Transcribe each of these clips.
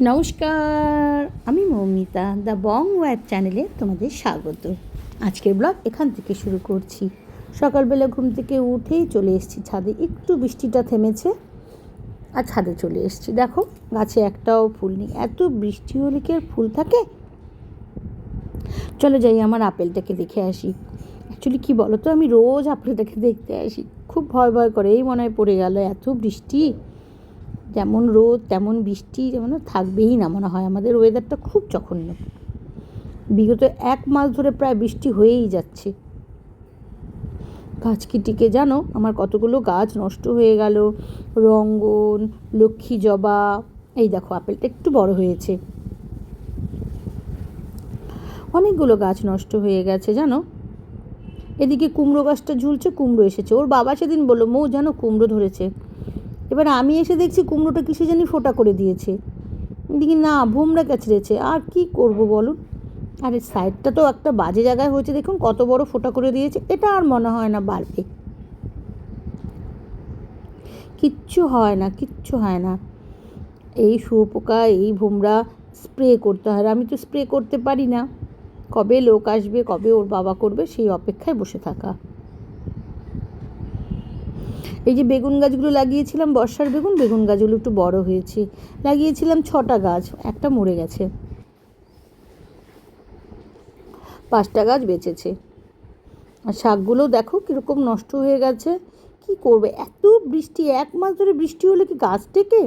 নমস্কার, আমি Moumita, the Bong web চ্যানেলে তোমাদের স্বাগত। আজকের ব্লগ এখান থেকে শুরু করছি। সকালবেলা ঘুম থেকে উঠেই চলে এসেছি ছাদে, একটু বৃষ্টিটা থেমেছে আর ছাদে চলে এসেছি। দেখো, গাছে একটাও ফুল নেই। এত বৃষ্টি হলে কি আর ফুল থাকে? চলো যাই, আমার আপেলটাকে দেখে আসি। অ্যাকচুয়ালি কী বলো তো আমি রোজ আপেলটাকে দেখতে আসি। খুব ভয় ভয় করে, এই মনে হয় পড়ে গেল, এত বৃষ্টি। যেমন রোদ, তেমন বৃষ্টি, যেমন থাকবেই না মনে হয়। আমাদের ওয়েদারটা খুব জঘন্য। বিগত এক মাস ধরে প্রায় বৃষ্টি হয়েই যাচ্ছে। গাছ কি টিকে জানো? আমার কতগুলো গাছ নষ্ট হয়ে গেল। রঙ্গন, লক্ষ্মী জবা, এই দেখো, আপেলটা একটু বড় হয়েছে। অনেকগুলো গাছ নষ্ট হয়ে গেছে, জানো? এদিকে কুমড়ো গাছটা ঝুলছে, কুমড়ো এসেছে। ওর বাবা সেদিন বলল, মৌ, জানো কুমড়ো ধরেছে। এবার আমি এসে দেখছি কুমড়োটা কিসে জানি ফোটা করে দিয়েছে। দেখি, না, ভুমরা কাছড়েছে আর কি করব বলুন? আর, সাইডটা তো একটা বাজে জায়গায় হয়েছে, দেখুন কত বড় ফোটা করে দিয়েছে। এটা আর মনে হয় না বাড়বে। কিচ্ছু হয় না, কিচ্ছু হয় না। এই শুয়োপোকা, এই ভোমরা স্প্রে করতে হয়। আমি তো স্প্রে করতে পারি না। কবে লোক আসবে, কবে ওর বাবা করবে, সেই অপেক্ষায় বসে থাকা। এই যে বেগুন গাছগুলো লাগিয়েছিলাম, বর্ষার বেগুন বেগুন গাছগুলো একটু বড় হয়েছে। লাগিয়েছিলাম ছটা গাছ, একটা মরে গেছে। পাঁচটা গাছ বেঁচেছে। আর শাকগুলো দেখো কীরকম নষ্ট হয়ে গেছে। কি করবে? এত বৃষ্টি, এক মাস ধরে বৃষ্টি হলে কি গাছ টেকে?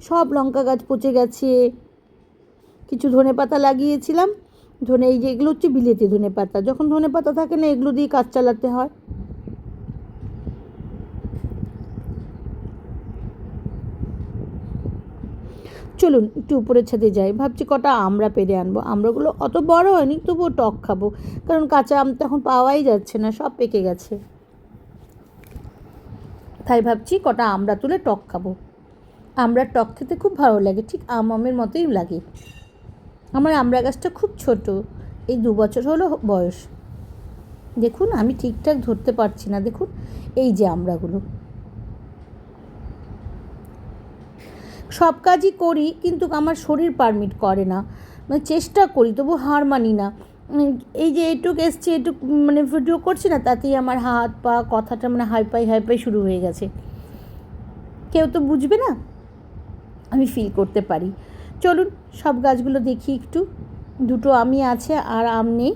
সব লঙ্কা গাছ পচে গেছে। কিছু ধনে পাতা লাগিয়েছিলাম। ধনে, এই যে এগুলো হচ্ছে বিলেতি ধনে পাতা। যখন ধনে পাতা থাকে না, এগুলো দিয়ে কাজ চালাতে হয়। চলুন একটু উপরের ছাদে যাই। ভাবছি কটা আমরা পেরে আনব। আমরাগুলো অত বড় হয়নি, তবুও টক খাব। কারণ কাঁচা আম তো এখন পাওয়াই যাচ্ছে না, সব পেকে গেছে। তাই ভাবছি কটা আমরা তুলে টক খাব। আমরা টক খেতে খুব ভালো লাগে, ঠিক আম আমের মতোই লাগে। আমার আমড়া গাছটা খুব ছোট, এই দু বছর হলো বয়স। দেখুন, আমি ঠিকঠাক ধরতে পারছি না। দেখুন, এই যে আমড়াগুলো। সব কাজই করি, কিন্তু আমার শরীর পারমিট করে না। মানে চেষ্টা করি, তবু হার মানি না। এই যে এটুক এসছে, এটুক মানে ভিডিও করছি না, তাতেই আমার হাত পা, কথাটা মানে হাইপাই হাইপাই শুরু হয়ে গেছে। কেউ তো বুঝবে না, আমি ফিল করতে পারি। চলুন, সব গাছগুলো দেখি একটু। দুটো আমি আছে, আর আম নেই।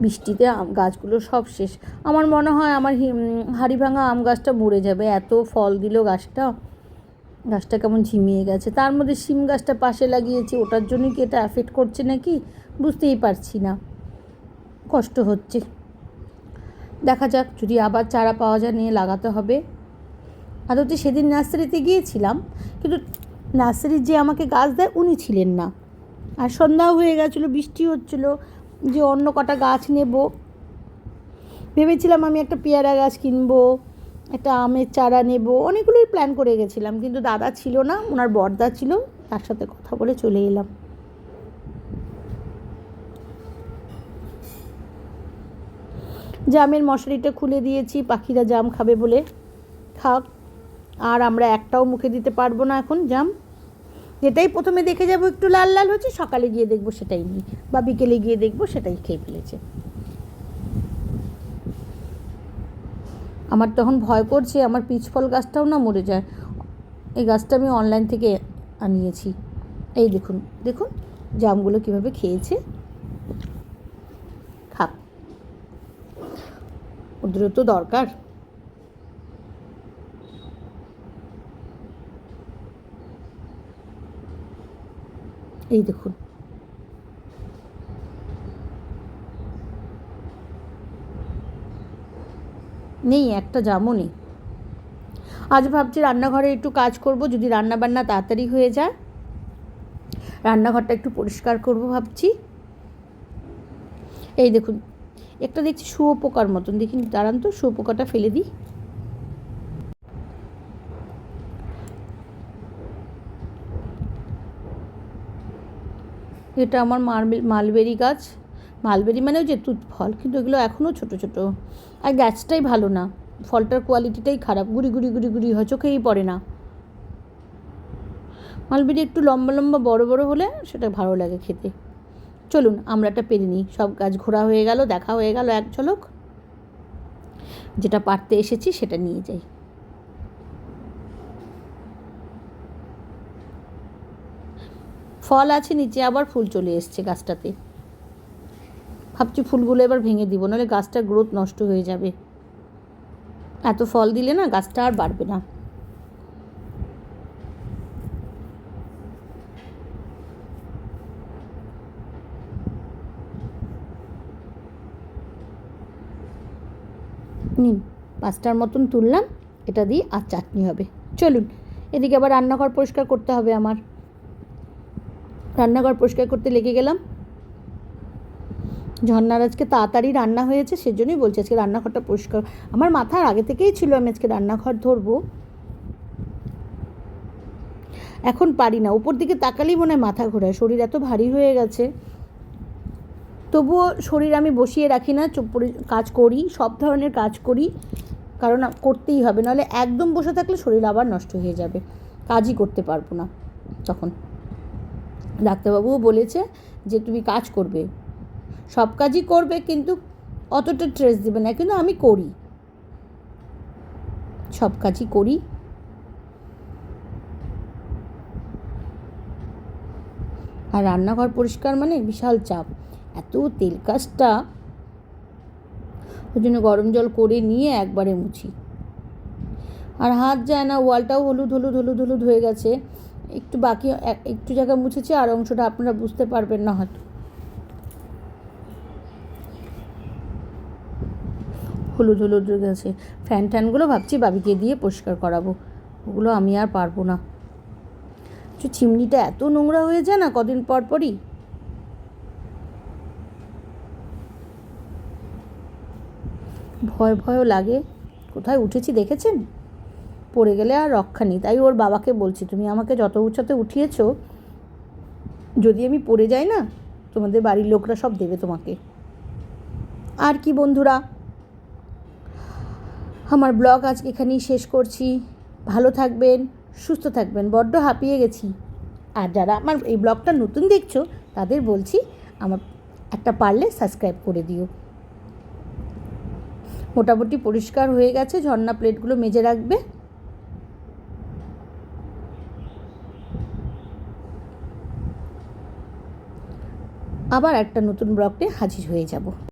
বৃষ্টিতে গাছগুলো সব শেষ। আমার মনে হয় আমার হাড়ি ভাঙা আম গাছটা মরে যাবে। এত ফল দিল গাছটা। গাছটা কেমন ঝিমিয়ে গেছে। তার মধ্যে শিম গাছটা পাশে লাগিয়েছি। ওটার জন্যই কি এটা অ্যাফেক্ট করছে নাকি? বুঝতেই পারছি না। কষ্ট হচ্ছে। দেখা যাক, যদি আবার চারা পাওয়া যায় নিয়ে লাগাতে হবে। আর আদতে সেদিন নার্সারিতে গিয়েছিলাম, কিন্তু নার্সারির যে আমাকে গাছ দেয় উনি ছিলেন না। আর সন্ধ্যাও হয়ে গেছিল, বৃষ্টি হচ্ছিল। যে অন্য কটা গাছ নেব। ভেবেছিলাম আমি একটা পেয়ারা গাছ কিনবো, একটা আমের চারা নেব, অনেকগুলোই প্ল্যান করে গেছিলাম, কিন্তু দাদা ছিল না, ওনার বর্দা ছিল, তার সাথে কথা বলে চলে এলাম। জামের মশারিটা খুলে দিয়েছি, পাখিরা জাম খাবে বলে। খাক আর আমরা একটাও মুখে দিতে পারব না এখন জাম। যেটাই প্রথমে দেখে যাব, একটু লাল লাল হচ্ছে, সকালে গিয়ে দেখব সেটাই নিই বা বিকেলে গিয়ে দেখব সেটাই খেয়ে ফেলেছে। আমার তখন ভয় করছে, আমার পিচ ফল গাছটাও না মরে যায়। এই গাছটা আমি অনলাইন থেকে আনিয়েছি। এই দেখুন দেখুন, জামগুলো কীভাবে খেয়েছে। খাক ওদেরও তো দরকার। এই দেখুন। নেই, একটা জামও নেই। আজ ভাবছি রান্নাঘরে একটু কাজ করব, যদি রান্না বান্না তাড়াতাড়ি হয়ে যায়। রান্নাঘরটা একটু পরিষ্কার করব ভাবছি। এই দেখুন, একটা দেখছি শুয়োপোকার মতন। দেখি, দাঁড়ান তো, শুয়োপোকাটা ফেলে দিই। এটা আমার মালবে মালবেরি গাছ। মালবেরি মানেও যে তুত ফল, কিন্তু এগুলো এখনও ছোট ছোট। আর গাছটাই ভালো না। ফলটার কোয়ালিটিটাই খারাপ। গুড়ি গুড়ি গুড়ি গুড়ি হয় চোখেই পড়ে না। মালবেরি একটু লম্বা লম্বা, বড় বড় হলে সেটা ভালো লাগে খেতে। চলুন, আমরা একটা পেরে নিই। সব গাছ ঘোরা হয়ে গেল, দেখা হয়ে গেল, এক ঝলক। যেটা পারতে এসেছি, সেটা নিয়ে যাই। ফল আছে, নিচে আবার ফুল চলে এসছে গাছটাতে। ভাবছি ফুলগুলো এবার ভেঙে দিব, নাহলে গাছটার গ্রোথ নষ্ট হয়ে যাবে। এত ফল দিলে না গাছটা আর বাড়বে না। নিন পাঁচটার মতন তুললাম, এটা দিয়ে আর চাটনি হবে। চলুন, এদিকে আবার রান্নাঘর পরিষ্কার করতে হবে আমার। রান্নাঘর পরিষ্কার করতে লেগে গেলাম। ঝর্নার আজকে তাড়াতাড়ি রান্না হয়েছে, সেজন্যই বলছি আজকে রান্নাঘরটা পরিষ্কার। আমার মাথার আগে থেকেই ছিল আমি আজকে রান্নাঘর ধরবো। এখন পারি না, উপর দিকে তাকালেই মনে হয় মাথা ঘোরায়, শরীর এত ভারী হয়ে গেছে। তবুও শরীর আমি বসিয়ে রাখি না কাজ করি, সব ধরনের কাজ করি, কারণ করতেই হবে, নাহলে একদম বসে থাকলে শরীর আবার নষ্ট হয়ে যাবে, কাজই করতে পারব না, তখন। ডাক্তারবাবুও বলেছে যে তুমি কাজ করবে। সব কাজই করবে কিন্তু অতটা ট্রেস দেবে না, কিন্তু আমি করি। সব কাজই করি। আর রান্নাঘর পরিষ্কার মানে বিশাল চাপ। এত তেল কাজটা ওই জন্য গরম জল করে নিয়ে একবারে মুছি। আর হাত যায় না, ওয়ালটাও হলুদ হলুদ হলুদ হলুদ হয়ে গেছে। একটু বাকি একটু জায়গা মুছেছি, আর অংশটা আপনারা বুঝতে পারবেন না হয়তো। হলুদ হলুদ গেছে। ফ্যান ট্যানগুলো ভাবছি বাবিকে দিয়ে পরিষ্কার করাবো। ওগুলো আমি আর পারব না। চিমনিটা এত নোংরা হয়ে যায় না কদিন পর পরই? ভয়, ভয়ও লাগে। কোথায় উঠেছি দেখেছেন? পড়ে গেলে আর রক্ষা নেই। তাই ওর বাবাকে বলছি, তুমি আমাকে যত উঁচাতে উঠিয়েছ, যদি আমি পড়ে যাই না, তোমাদের বাড়ির লোকরা সব দেবে তোমাকে। আর কি বন্ধুরা, আমার ব্লগ আজকে এখানেই শেষ করছি। ভালো থাকবেন, সুস্থ থাকবেন। বড্ড হাঁপিয়ে গেছি। আর যারা আমার এই ব্লগটা নতুন দেখছ, তাদের বলছি, আমার একটা পারলে সাবস্ক্রাইব করে দিও। মোটামুটি পরিষ্কার হয়ে গেছে, ঝর্ণা প্লেটগুলো মেজে রাখবে। আবার একটা নতুন ব্লগ হাজির হয়ে যাব।